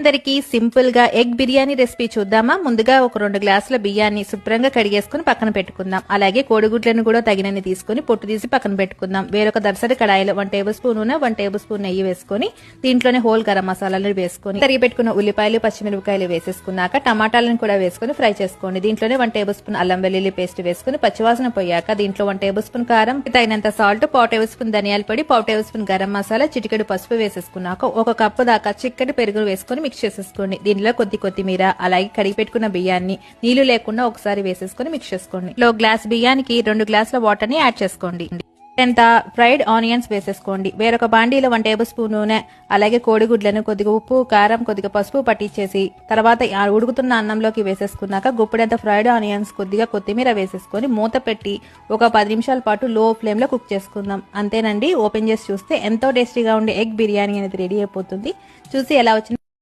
అందరికీ సింపుల్గా egg biryani recipe చూద్దామా? ముందుగా ఒక రెండు గ్లాసుల బియ్యాన్ని శుభ్రంగా కడిగేసుకుని పక్కన పెట్టుకుందాం. అలాగే కోడిగుడ్లను కూడా తగినన్ని తీసుకుని పొట్టు తీసి పక్కన పెట్టుకుందాం. వేరొక దర్శడి కడాయిలో వన్ టేబుల్ స్పూన్ నూనె వన్ టేబుల్ స్పూన్ నెయ్యి వేసుకొని దీంట్లోనే హోల్ గరం మసాలాలు వేసుకొని తరిగి పెట్టుకున్న ఉల్లిపాయలు పచ్చిమిరపకాయలు వేసేసుకున్నాక టమాటాలను కూడా వేసుకొని ఫ్రై చేసుకోండి. దీంట్లోనే వన్ టేబుల్ స్పూన్ అల్లం వెల్లుల్లి పేస్ట్ వేసుకుని పచ్చివాసన పోయాక దీంట్లో వన్ టేబుల్ స్పూన్ కారం తగినంత సాల్ట్ పావు టేబుల్ స్పూన్ ధనియాల పొడి పావు టేబుల్ స్పూన్ గరం మసాలా చిటికెడు పసుపు వేసేసుకున్నాక ఒక కప్పు దాకా చిక్కటి పెరుగు వేసుకొని మిక్స్ చేసేసుకోండి. దీనిలో కొద్ది కొత్తిమీర అలాగే కడిగి పెట్టుకున్న బియ్యాన్ని నీళ్ళు లేకుండా ఒకసారి వేసేసుకొని మిక్స్ చేసుకోండి. లో గ్లాస్ బియ్యానికి రెండు గ్లాసుల వాటర్ని యాడ్ చేసుకోండి. ఎంత ఫ్రైడ్ ఆనియన్స్ వేసేసుకోండి. వేరొక బాండీలో వన్ టేబుల్ స్పూన్ నూనె అలాగే కోడిగుడ్లను కొద్దిగా ఉప్పు కారం కొద్దిగా పసుపు పట్టించేసి తర్వాత ఉడుకుతున్న అన్నంలోకి వేసేసుకున్నాక గుప్పెడంత ఫ్రైడ్ ఆనియన్స్ కొద్దిగా కొత్తిమీర వేసేసుకొని మూత పెట్టి ఒక పది నిమిషాల పాటు లో ఫ్లేమ్లో కుక్ చేసుకుందాం. అంతేనండి ఓపెన్ చేసి చూస్తే ఎంతో టేస్టీగా ఉండే ఎగ్ బిర్యానీ అనేది రెడీ అయిపోతుంది. చూసి ఎలా వచ్చింది